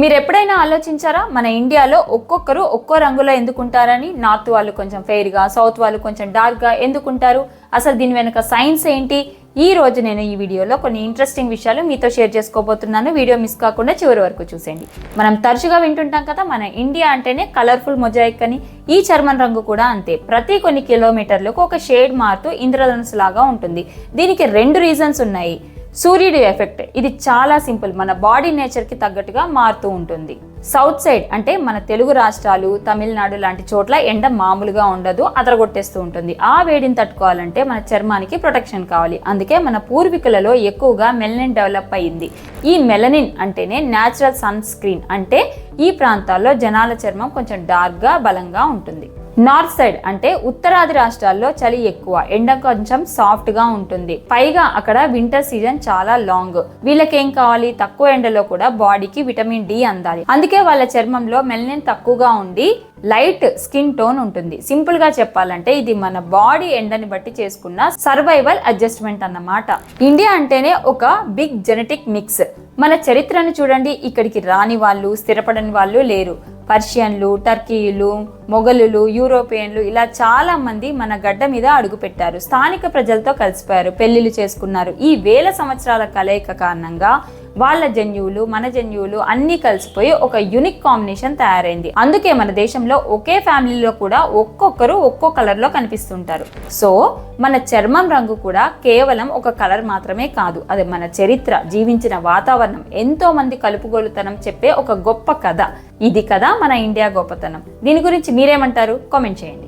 మీరు ఎప్పుడైనా ఆలోచించారా? మన ఇండియాలో ఒక్కొక్కరు ఒక్కో రంగులో ఎందుకుంటారని? నార్త్ వాళ్ళు కొంచెం ఫెయిర్గా సౌత్ వాళ్ళు కొంచెం డార్క్గా ఎందుకుంటారు? అసలు దీని వెనుక సైన్స్ ఏంటి? ఈ రోజు నేను ఈ వీడియోలో కొన్ని ఇంట్రెస్టింగ్ విషయాలు మీతో షేర్ చేసుకోబోతున్నాను. వీడియో మిస్ కాకుండా చివరి వరకు చూసేయండి. మనం తరచుగా వింటుంటాం కదా మన ఇండియా అంటేనే కలర్ఫుల్ మొజాయిక్ అని. ఈ చర్మం రంగు కూడా అంతే. ప్రతి కొన్ని కిలోమీటర్లకు ఒక షేడ్ మారుతూ ఇంద్రధనుసు లాగా ఉంటుంది. దీనికి రెండు రీజన్స్ ఉన్నాయి. సూర్యుడి ఎఫెక్ట్. ఇది చాలా సింపుల్. మన బాడీ నేచర్కి తగ్గట్టుగా మారుతూ ఉంటుంది. సౌత్ సైడ్ అంటే మన తెలుగు రాష్ట్రాలు తమిళనాడు లాంటి చోట్ల ఎండ మామూలుగా ఉండదు అదరగొట్టేస్తూ ఉంటుంది. ఆ వేడిని తట్టుకోవాలంటే మన చర్మానికి ప్రొటెక్షన్ కావాలి. అందుకే మన పూర్వీకులలో ఎక్కువగా మెలనిన్ డెవలప్ అయ్యింది ఈ మెలనిన్ అంటేనే న్యాచురల్ సన్ స్క్రీన్ అంటే ఈ ప్రాంతాల్లో జనాల చర్మం కొంచెం డార్క్గా బలంగా ఉంటుంది. నార్త్ సైడ్ అంటే ఉత్తరాది రాష్ట్రాల్లో చలి ఎక్కువ ఎండ కొంచెం సాఫ్ట్గా ఉంటుంది. పైగా అక్కడ వింటర్ సీజన్ చాలా లాంగ్ వీళ్ళకేం కావాలి? తక్కువ ఎండలో కూడా బాడీకి విటమిన్ డి అందాలి. అందుకే వాళ్ళ చర్మంలో మెలనిన్ తక్కువగా ఉండి లైట్ స్కిన్ టోన్ ఉంటుంది. సింపుల్గా చెప్పాలంటే ఇది మన బాడీ ఎండని బట్టి చేసుకున్న సర్వైవల్ అడ్జస్ట్మెంట్ అన్నమాట. ఇండియా అంటేనే ఒక బిగ్ జెనెటిక్ మిక్స్ మన చరిత్రను చూడండి. ఇక్కడికి రాని వాళ్ళు స్థిరపడని వాళ్ళు లేరు. పర్షియన్లు టర్కీలు మొఘలులు యూరోపియన్లు ఇలా చాలా మంది మన గడ్డ మీద అడుగుపెట్టారు స్థానిక ప్రజలతో కలిసిపోయారు పెళ్ళిళ్ళు చేసుకున్నారు. ఈ వేల సంవత్సరాల కలయిక కారణంగా వాళ్ళ జన్యువులు మన జన్యువులు అన్నీ కలిసిపోయి ఒక యునిక్ కాంబినేషన్ తయారైంది. అందుకే మన దేశంలో ఒకే ఫ్యామిలీలో కూడా ఒక్కొక్కరు ఒక్కో కలర్లో కనిపిస్తుంటారు. సో మన చర్మం రంగు కూడా కేవలం ఒక కలర్ మాత్రమే కాదు. అది మన చరిత్ర జీవించిన వాతావరణం ఎంతో మంది కలుపుగోలుతనం చెప్పే ఒక గొప్ప కథ. ఇది కదా మన ఇండియా గొప్పతనం. దీని గురించి మీరేమంటారు? కామెంట్ చేయండి.